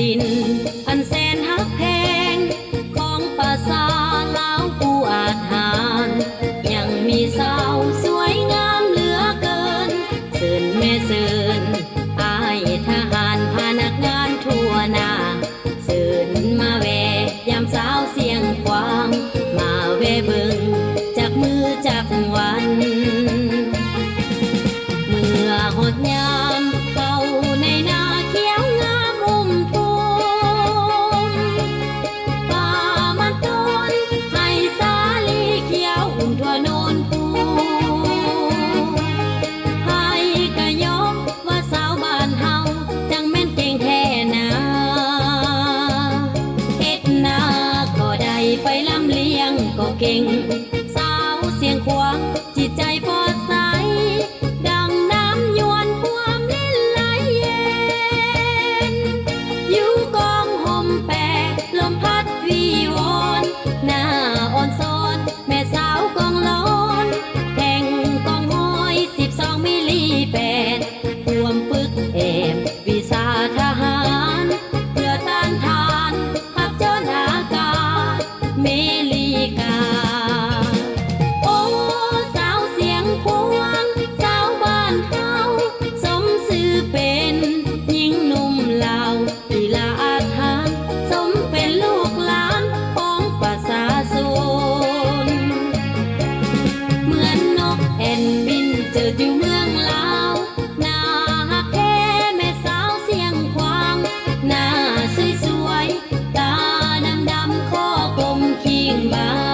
ดิน อันแสนฮักแพง ของภาษาลาวผู้อาหารยังมีสาวสวยงามเหลือเกินเสินแม่เสินอายทหารพานักงานทั่วนาเสินมาแวยามสาวเสียงความมาแวเบิงจากมือจากวัน มทั่วโนนปูให้กะยอมว่าสาวบ้านเฮาจังแม่นเก่งแท้นาเฮ็ดนาก็ได้ไปลำเลียงก็เก่ง สาวเสียงขวางจิตใจ มคิ